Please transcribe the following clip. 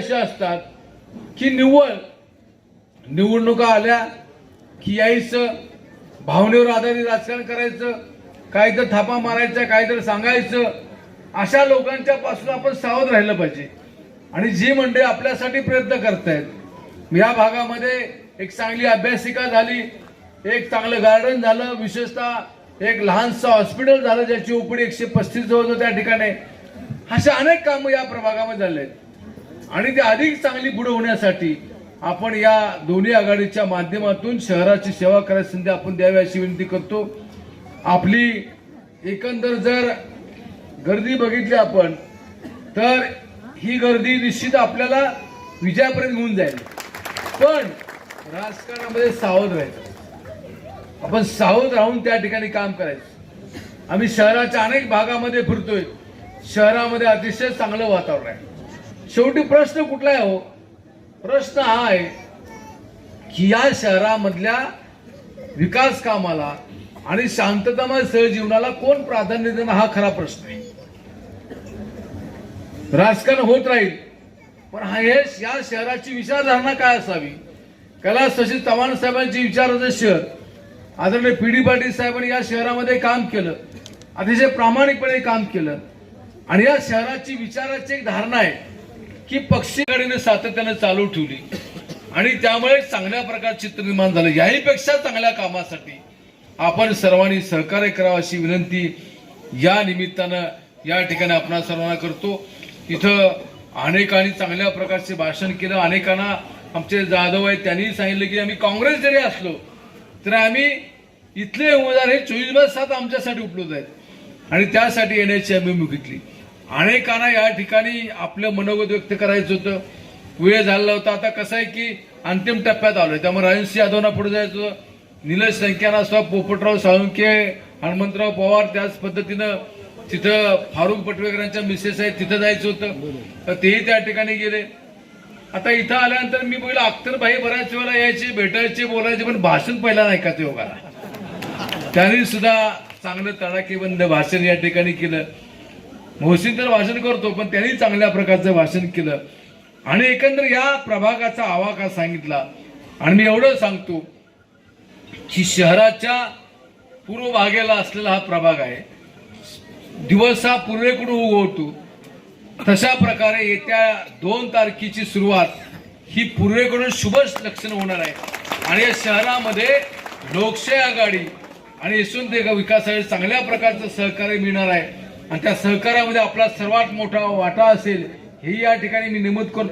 अशा असतात की निव्वळ. निवडणुका आल्या की यायचं भावनेवर आधारित राजकारण करायचं काहीतर थापा मारायचा काहीतरी सांगायचं अशा लोकांच्या पासून आपण सावध राहिलं पाहिजे. आणि जी मंडळी आपल्यासाठी प्रयत्न करतायत या भागामध्ये एक चांगली अभ्यासिका झाली एक चांगलं गार्डन झालं विशेषतः एक लहानसं हॉस्पिटल झालं ज्याची उपडी एकशे पस्तीस जवळ त्या ठिकाणी. अशा अनेक कामं या प्रभागामध्ये झाले आहेत आणि ती अधिक चांगली पुढे होण्यासाठी आपण या दोन्ही आघाडीच्या माध्यमातून शहराची सेवा करायची संधी आपण द्यावी अशी विनंती करतो. आपली एकंदर जर गर्दी बघितली आपण तर ही गर्दी निश्चित आपल्याला विजयापर्यंत घेऊन जाईल. पण राजकारणामध्ये सावध राहायचं. आपण सावध राहून त्या ठिकाणी काम करायचं. आम्ही शहराच्या अनेक भागामध्ये फिरतोय. शहरामध्ये अतिशय चांगलं वातावरण आहे. शेवटी प्रश्न कुठला आहे हो? प्रश्न हा आहे की या शहरामधल्या विकास कामाला आणि शांततामय सहजीवनाला कोण प्राधान्य देणं हा खरा प्रश्न आहे. राजकारण होत राहील पण हा हे या शहराची विचारधारणा काय असावी? कला शशी चव्हाण साहेबांची विचाराचं शहर आदरणीय पी डी पाटील साहेबांनी या शहरामध्ये काम केलं अतिशय प्रामाणिकपणे काम केलं. आणि या शहराची विचाराची एक धारणा आहे की पक्षीकडीने सातत्याने चालू ठेवली. आणि त्यामुळे चांगल्या प्रकारचे चित्र निर्माण झालं. याहीपेक्षा चांगल्या कामासाठी आपण सर्वांनी सहकार्य करावं अशी विनंती या निमित्तानं या ठिकाणी आपण सर्वांना करतो. इथं अनेकांनी चांगल्या प्रकारचे भाषण केलं. अनेकांना आमचे जाधव आहेत त्यांनी सांगितलं की आम्ही काँग्रेस जरी असलो तर आम्ही इथले उमेदवार हे चोवीस बाय सात आमच्यासाठी उपलब्ध आहेत. आणि त्यासाठी येण्याची आम्ही घेतली अनेकांना या ठिकाणी आपलं मनोगत व्यक्त करायचं होतं. वेळ झालेला होता. आता कसं आहे की अंतिम टप्प्यात आलोय. त्यामुळे राजनसिंह यादवना पुढे जायचं. निलेश संख्याना असं पोपटराव साळुंके हनुमंतराव पवार त्याच पद्धतीनं तिथं फारुख पटवेकरांच्या मिसेस आहेत तिथं जायचं होतं. तर तेही त्या ठिकाणी गेले. आता इथं आल्यानंतर मी बोललो अख्तरभाई बऱ्याच वेळेला यायचे भेटायचे बोलायचे पण भाषण पहिला नाही का ते योगाला. त्यांनी सुद्धा चांगलं तडाखेबंद भाषण या ठिकाणी केलं. मोहसिन तर भाषण करतो पण त्यांनी चांगल्या प्रकारचं भाषण केलं. आणि एकंदर या प्रभागाचा आवाका सांगितला. आणि मी एवढं सांगतो की शहराच्या पूर्व भागेला असलेला हा प्रभाग आहे. दिवस हा पूर्वेकडून उगवतो. तशा प्रकारे येत्या दोन तारखेची सुरुवात ही पूर्वेकडून शुभ लक्षण होणार आहे. आणि या शहरामध्ये लोकशाही आघाडी आणि यशवंत विकासासाठी चांगल्या प्रकारचं सहकार्य मिळणार आहे. आणि त्या सहकार्यामध्ये आपला सर्वात मोठा वाटा असेल हे या ठिकाणी मी नमूद करतो.